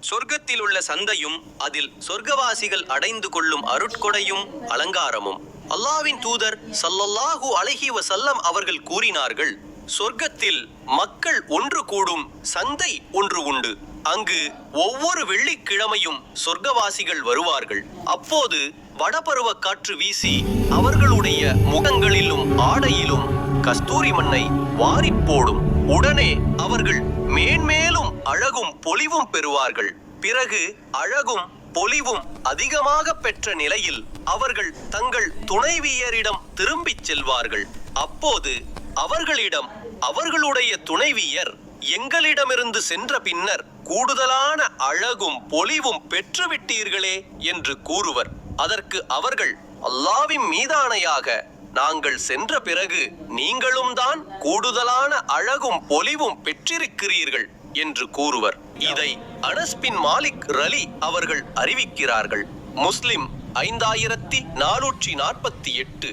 சொர்க்கத்தில் உள்ள சந்தையும் அதில் சொர்க்கவாசிகள் அடைந்து கொள்ளும் அருட்கொடையும் அலங்காரமும். அல்லாவின் தூதர் சல்லல்லாஹு அலைஹி வசல்லம் அவர்கள் கூறினார்கள். சொர்க்கத்தில் மக்கள் ஒன்று கூடும் சந்தை ஒன்று உண்டு. அங்கு ஒவ்வொரு வெள்ளிக்கிழமையும் சொர்க்கவாசிகள் வருவார்கள். அப்போது வடபருவ காற்று வீசி அவர்களுடைய முகங்களிலும் ஆடையிலும் கஸ்தூரி மண்ணை வாரிப்போடும் உடனே அவர்கள் மேன்மேலும் அழகும் பொலிவும் பெறுவார்கள். பிறகு அழகும் பொலிவும் அதிகமாக பெற்ற நிலையில் அவர்கள் தங்கள் துணைவியரிடம் திரும்பிச் செல்வார்கள். அப்போது அவர்களிடம் அவர்களுடைய துணைவியர் எங்களிடமிருந்து சென்ற பின்னர் கூடுதலான அழகும் பொலிவும் பெற்றுவிட்டீர்களே என்று கூறுவர். அதற்கு அவர்கள் அல்லாவின் மீதானையாக நாங்கள் சென்ற பிறகு நீங்களும் தான் கூடுதலான அழகும் பொலிவும் பெற்றிருக்கிறீர்கள் என்று கூறுவர். இதை அனஸ்பின் மாலிக் ரலி அவர்கள் அறிவிக்கிறார்கள். முஸ்லிம் ஐந்தாயிரத்தி நானூற்றி நாற்பத்தி எட்டு.